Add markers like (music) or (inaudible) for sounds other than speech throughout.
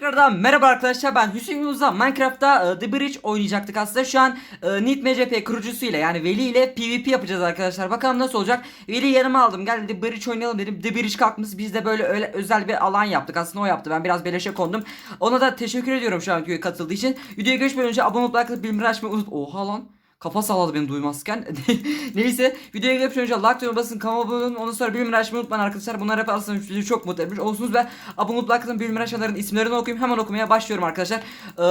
Tekrardan merhaba arkadaşlar ben Hüseyin Uzan Minecraft'ta e, The Bridge oynayacaktık aslında. Şu an e, Nit MCP kurucusuyla yani Veli ile PvP yapacağız arkadaşlar. Bakalım nasıl olacak? Veli yanıma aldım gel The Bridge oynayalım dedim. The Bridge kalkmış biz de böyle öyle özel bir alan yaptık. Aslında o yaptı ben biraz beleşe kondum. Ona da teşekkür ediyorum şu an katıldığı için. Videoya geçmeden önce abone olup like atıp açmayı unut Oha lan Kafa salladı beni duymazken. (laughs) Neyse videoya geçmeden önce like tuşuna basın kanalıma abone olun. Ondan sonra bildirimleri açmayı unutmayın arkadaşlar. Bunlar yaparsanız bizi çok mutlu etmiş olursunuz ve abone olup like atın bildirimleri açanların isimlerini okuyayım. Hemen okumaya başlıyorum arkadaşlar. Ee,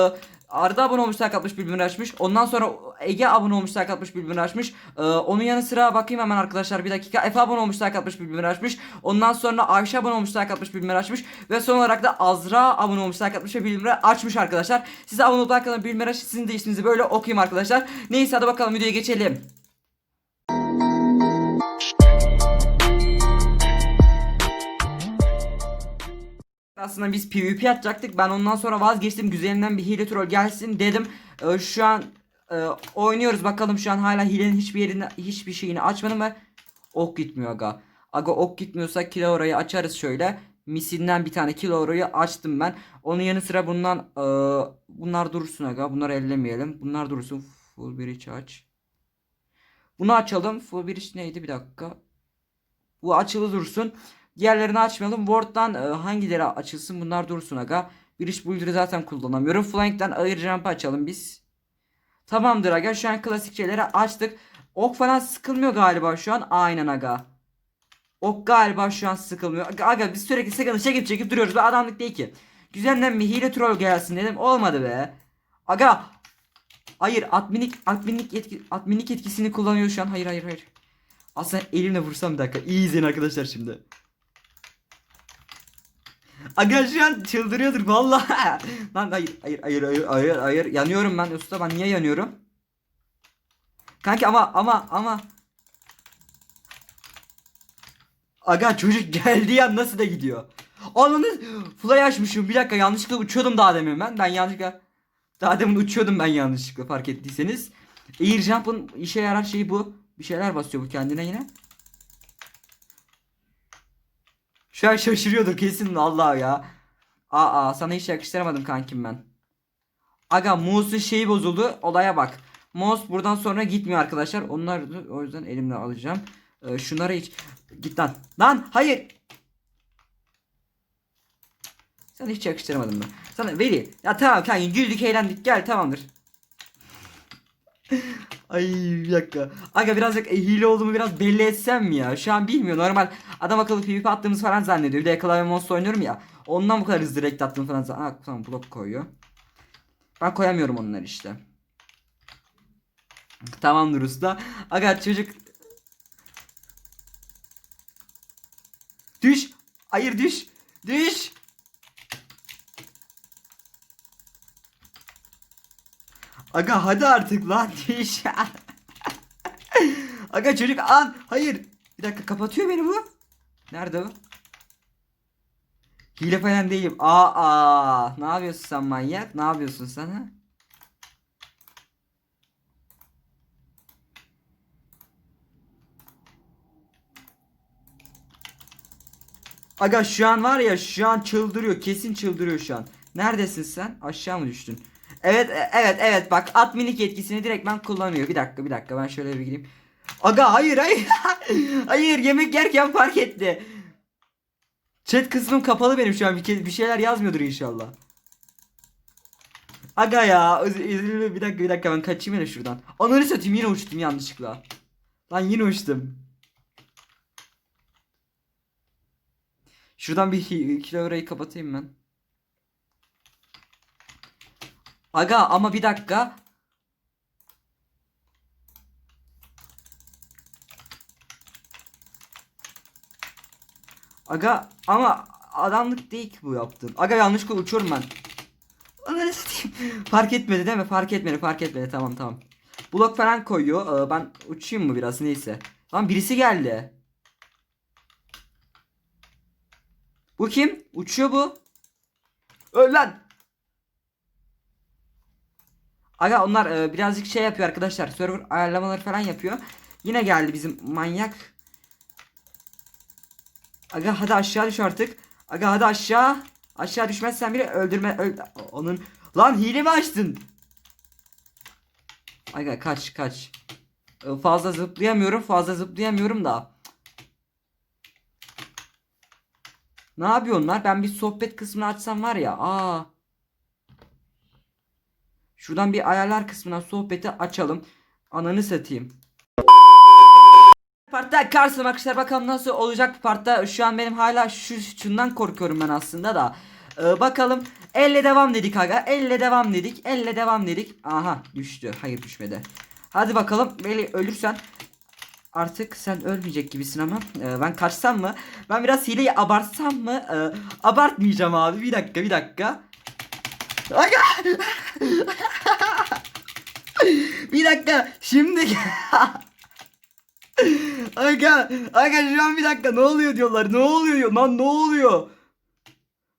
Arda abone olmuş like atmış bildirimleri açmış. Ondan sonra Ege abone olmuş like atmış bildirimleri açmış. Ee, onun yanı sıra bakayım hemen arkadaşlar bir dakika. Efe abone olmuş like atmış bildirimleri açmış. Ondan sonra Ayşe abone olmuş like atmış bildirimleri açmış. Ve son olarak da Azra abone olmuş like atmış ve bildirimleri açmış arkadaşlar. Size abone olup like atın bildirimleri açın. Sizin de isminizi böyle okuyayım arkadaşlar. Neyse hadi bakalım videoya geçelim. Aslında biz PvP atacaktık. Ben ondan sonra vazgeçtim. Güzelinden bir hile troll gelsin dedim. Ee, şu an e, oynuyoruz. Bakalım şu an hala hilenin hiçbir yerini hiçbir şeyini açmadım ve ok gitmiyor aga. Aga ok gitmiyorsa kilo orayı açarız şöyle. Misinden bir tane kilo orayı açtım ben. Onun yanı sıra bundan e, bunlar dursun aga. Bunları ellemeyelim. Bunlar dursun. Full bridge aç. Bunu açalım. Full bridge neydi bir dakika. Bu açılı dursun. Diğerlerini açmayalım. Word'dan e, hangileri açılsın bunlar dursun aga. Bridge Builder'ı zaten kullanamıyorum. Flank'ten Air Jump'ı açalım biz. Tamamdır aga. Şu an klasik şeyleri açtık. Ok falan sıkılmıyor galiba şu an. Aynen aga. Ok galiba şu an sıkılmıyor. Aga, aga biz sürekli sıkıntı çekip çekip duruyoruz. Bu adamlık değil ki. Güzelinden bir hile troll gelsin dedim. Olmadı be. Aga. Hayır adminlik adminlik yetki adminlik yetkisini kullanıyor şu an. Hayır hayır hayır. Aslında elimle vursam bir dakika. İyi izleyin arkadaşlar şimdi. Aga şu an çıldırıyordur vallahi. (laughs) Lan hayır hayır hayır hayır hayır hayır yanıyorum ben usta ben niye yanıyorum? Kanki ama ama ama Aga çocuk (laughs) geldiği an nasıl da gidiyor? Ananı fly açmışım bir dakika yanlışlıkla uçuyordum daha demin ben ben yanlışlıkla daha demin uçuyordum ben yanlışlıkla fark ettiyseniz. Air jump'ın işe yarar şeyi bu. Bir şeyler basıyor bu kendine yine. Şu an şaşırıyordur kesin Allah ya. Aa sana hiç yakıştıramadım kankim ben. Aga Mouse'un şeyi bozuldu. Olaya bak. Mouse buradan sonra gitmiyor arkadaşlar. Onlar o yüzden elimle alacağım. Ee, şunları hiç git lan. Lan hayır. Sana hiç yakıştıramadım ben. Sana Veli. Ya tamam kanka güldük eğlendik gel tamamdır. (laughs) Ay bir dakika. Aga birazcık e, hile olduğumu biraz belli etsem mi ya? Şu an bilmiyor. Normal adam akıllı PvP attığımız falan zannediyor. Bir de klavye monster oynuyorum ya. Ondan bu kadar hızlı direkt attığım falan. Ha, tamam blok koyuyor. Ben koyamıyorum onları işte. Tamamdır usta. Aga çocuk. Düş. Hayır düş. Düş. Aga hadi artık lan (laughs) düş. Aga çocuk an. Hayır. Bir dakika kapatıyor beni bu. Nerede bu? Hile falan değilim. Aa, aa. Ne yapıyorsun sen manyak? Ne yapıyorsun sen ha? Aga şu an var ya şu an çıldırıyor. Kesin çıldırıyor şu an. Neredesin sen? Aşağı mı düştün? Evet e- evet evet bak adminlik yetkisini direkt ben kullanıyor. Bir dakika bir dakika ben şöyle bir gireyim. Aga hayır hayır. (laughs) hayır yemek yerken fark etti. Chat kısmım kapalı benim şu an. Bir, bir şeyler yazmıyordur inşallah. Aga ya bir dakika bir dakika ben kaçayım hele şuradan. Ananı satayım yine uçtum yanlışlıkla. Lan yine uçtum. Şuradan bir hi- kilovrayı kapatayım ben. Aga ama bir dakika. Aga ama adamlık değil ki bu yaptığın. Aga yanlışlıkla uçuyorum ben. Ananı satayım. (laughs) Fark etmedi değil mi? Fark etmedi fark etmedi tamam tamam. Blok falan koyuyor. Ee, ben uçayım mı biraz neyse. Lan birisi geldi. Bu kim? Uçuyor bu. Öl lan. Aga onlar e, birazcık şey yapıyor arkadaşlar. Server ayarlamaları falan yapıyor. Yine geldi bizim manyak. Aga hadi aşağı düş artık. Aga hadi aşağı. Aşağı düşmezsen bile öldürme öl onun lan hile mi açtın? Aga kaç kaç. Ee, Fazla zıplayamıyorum fazla zıplayamıyorum da. Ne yapıyorlar? Ben bir sohbet kısmını açsam var ya. Aa. Şuradan bir ayarlar kısmına sohbeti açalım. Ananı satayım. Partta karşısına arkadaşlar bakalım nasıl olacak bu partta. Şu an benim hala şu şundan korkuyorum ben aslında da. Ee, bakalım. Elle devam dedik aga. Elle devam dedik. Elle devam dedik. Aha düştü. Hayır düşmedi. Hadi bakalım. Beli ölürsen artık sen ölmeyecek gibisin ama Ee, ben kaçsam mı? Ben biraz hileyi abartsam mı? Ee, abartmayacağım abi. Bir dakika bir dakika. Aga! bir dakika. Şimdi Aga, aga şu an bir dakika ne oluyor diyorlar. Ne oluyor. Lan ne oluyor?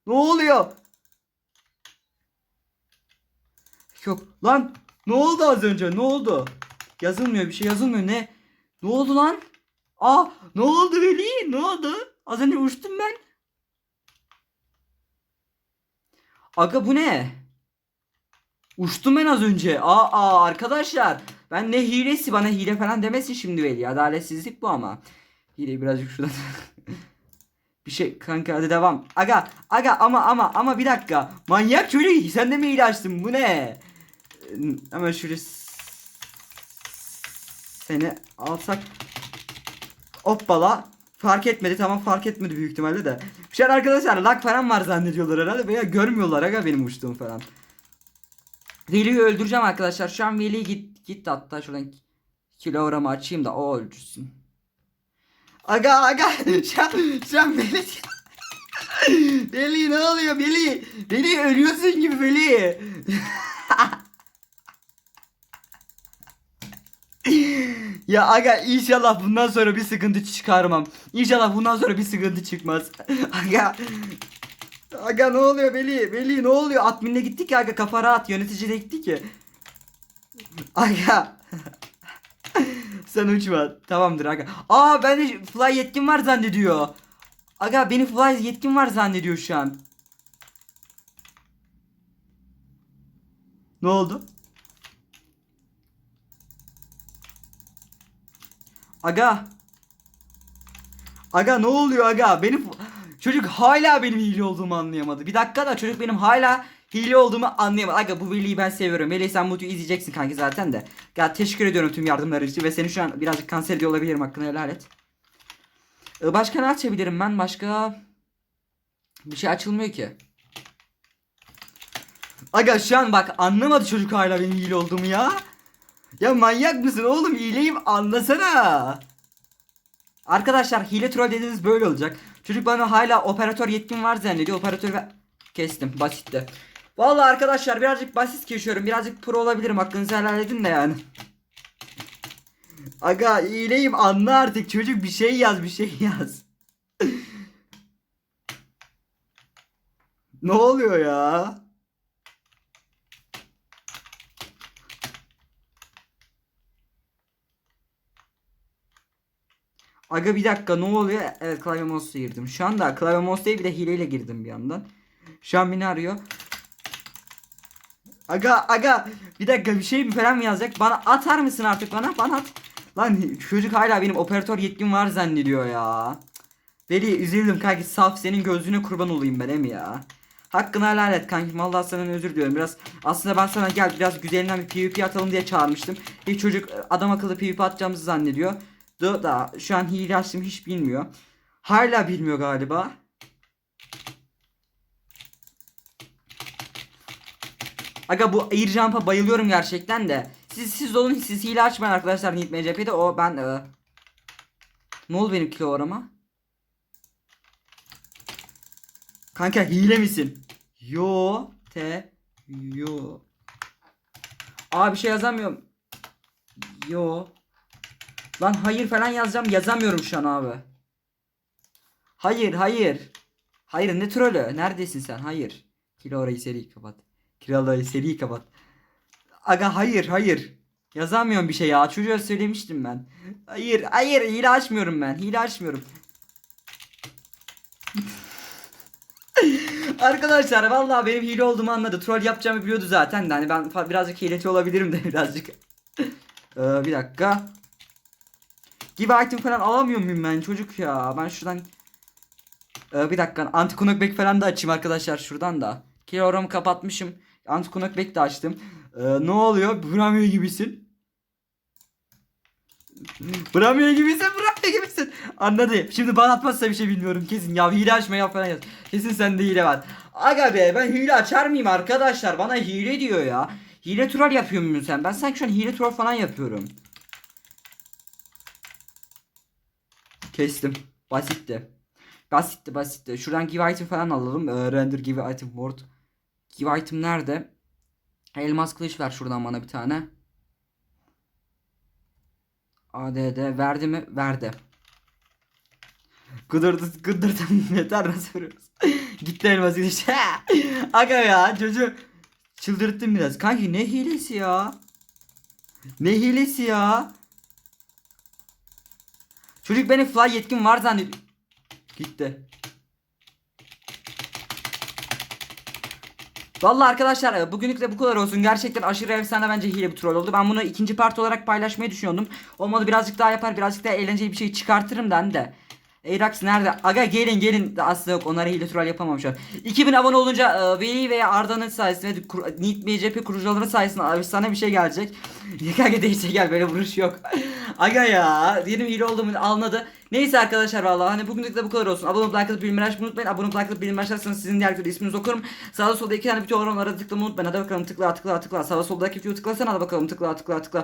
Ne oluyor? Yok lan ne oldu az önce? Ne oldu? Yazılmıyor bir şey yazılmıyor ne? Ne oldu lan? Aa ne oldu Veli? Ne oldu? Az önce uçtum ben. Aga bu ne? Uçtum ben az önce. Aa, aa arkadaşlar. Ben ne hilesi bana hile falan demesin şimdi Veli. Adaletsizlik bu ama. Hileyi birazcık şuradan. (laughs) bir şey kanka hadi devam. Aga aga ama ama ama bir dakika. Manyak çocuk sen de mi hile açtın bu ne? Şöyle s- seni alsak. Hoppala. Fark etmedi tamam fark etmedi büyük ihtimalle de. Şu an arkadaşlar lag falan var zannediyorlar herhalde veya görmüyorlar aga benim uçtuğum falan. Veli'yi öldüreceğim arkadaşlar. Şu an Veli git git hatta şuradan kilogramı açayım da o öldürsün. Aga aga (laughs) şu an Veli (laughs) Veli ne oluyor Veli? Veli ölüyorsun gibi Veli. (laughs) ya aga inşallah bundan sonra bir sıkıntı çıkarmam. İnşallah bundan sonra bir sıkıntı çıkmaz. Aga Aga ne oluyor Veli? Veli ne oluyor? Admin'le gittik ya aga kafa rahat yöneticiyle gittik ya. Aga. (laughs) Sen uçma. Tamamdır aga. Aa ben de fly yetkim var zannediyor. Aga benim fly yetkim var zannediyor şu an. Ne oldu? Aga. Aga ne oluyor aga? Benim çocuk hala benim hile olduğumu anlayamadı. Bir dakika da çocuk benim hala hile olduğumu anlayamadı. Aga bu Veli'yi ben seviyorum. Veli sen videoyu izleyeceksin kanki zaten de. Ya teşekkür ediyorum tüm yardımları için ve seni şu an birazcık kanser ediyor olabilirim hakkını helal et. Ee, Başka ne açabilirim ben? Başka bir şey açılmıyor ki. Aga şu an bak anlamadı çocuk hala benim hile olduğumu ya. Ya manyak mısın oğlum hileyim anlasana. Arkadaşlar hile troll dediğiniz böyle olacak. Çocuk bana hala operatör yetkim var zannediyor. Operatör ve kestim basitti. Vallahi arkadaşlar birazcık basit geçiyorum. Birazcık pro olabilirim. Hakkınızı helal edin de yani. Aga hileyim anla artık. Çocuk bir şey yaz bir şey yaz. (laughs) ne oluyor ya? Aga bir dakika ne oluyor? Evet klavye mouse'a girdim. Şu anda klavye mouse değil bir de hileyle girdim bir yandan. Şu an beni arıyor. Aga aga bir dakika bir şey mi falan mı yazacak? Bana atar mısın artık bana? Bana at. Lan çocuk hala benim operatör yetkim var zannediyor ya. Veli üzüldüm kanki saf senin gözlüğüne kurban olayım ben em ya. Hakkını helal et kankim vallahi sana özür diliyorum biraz aslında ben sana gel biraz güzelinden bir PvP atalım diye çağırmıştım. Hiç çocuk adam akıllı PvP atacağımızı zannediyor. Da, şu an hile açtım hiç bilmiyor. Hala bilmiyor galiba. Aga bu air jump'a bayılıyorum gerçekten de. Siz siz olun siz hile açmayın arkadaşlar Nit MCP'de o ben e... Ne oldu benim kilo orama? Kanka hile misin? Yo te yo. Aa bir şey yazamıyorum. Yo. Lan hayır falan yazacağım yazamıyorum şu an abi. Hayır hayır. Hayır ne trolü? Neredesin sen? Hayır. Kilo orayı seri kapat. Kilo orayı seri kapat. Aga hayır hayır. Yazamıyorum bir şey ya. Çocuğa söylemiştim ben. Hayır hayır hile açmıyorum ben. Hile açmıyorum. (laughs) Arkadaşlar vallahi benim hile olduğumu anladı. Troll yapacağımı biliyordu zaten de. Hani ben birazcık hileci olabilirim de (laughs) birazcık. Ee, bir dakika. Give item falan alamıyor muyum ben çocuk ya? Ben şuradan Ee, bir dakika anti knockback falan da açayım arkadaşlar şuradan da. Kiloramı kapatmışım. Anti knockback de açtım. Ee, ne oluyor? Bramio gibisin. Bramio gibisin, Bramio gibisin. Anladı. Şimdi bana atmazsa bir şey bilmiyorum kesin. Ya hile açma ya falan yaz. Kesin sende hile var. Aga be ben hile açar mıyım arkadaşlar? Bana hile diyor ya. Hile troll yapıyor musun sen? Ben sanki şu an hile troll falan yapıyorum. Kestim. Basitti. Basitti basitti. Şuradan give item falan alalım. Ee, render give item word. Give item nerede? Elmas kılıç ver şuradan bana bir tane. ADD verdi mi? Verdi. Gıdırdı gıdırdım (laughs) yeter nasıl vuruyoruz? (laughs) Gitti elmas kılıç. (laughs) Aga ya çocuğu çıldırttım biraz. Kanki ne hilesi ya? Ne hilesi ya? Çocuk benim fly yetkim var zannediyor. Gitti. Vallahi arkadaşlar e, bugünlük de bu kadar olsun. Gerçekten aşırı efsane bence hile bir troll oldu. Ben bunu ikinci part olarak paylaşmayı düşünüyordum. Olmadı birazcık daha yapar, birazcık daha eğlenceli bir şey çıkartırım den de. Eyrax nerede? Aga gelin gelin. Aslında yok onlara hile troll yapamam şu an. 2000 abone olunca e, Veli veya Arda'nın sayesinde Nit BCP kurucuları sayesinde sana bir şey gelecek. (laughs) YKG değişe gel böyle vuruş yok. (laughs) Aga ya benim hile olduğumu anladı. Neyse arkadaşlar vallahi hani bugünlük de bu kadar olsun. Abone olup like atıp açmayı unutmayın. Abone olup like atıp bildirimleri açarsanız sizin diğer videoda isminizi okurum. Sağda solda iki tane video var onlara tıklamayı unutmayın. Hadi bakalım tıkla tıkla tıkla. Sağda soldaki videoyu tıklasana hadi bakalım tıkla tıkla tıkla.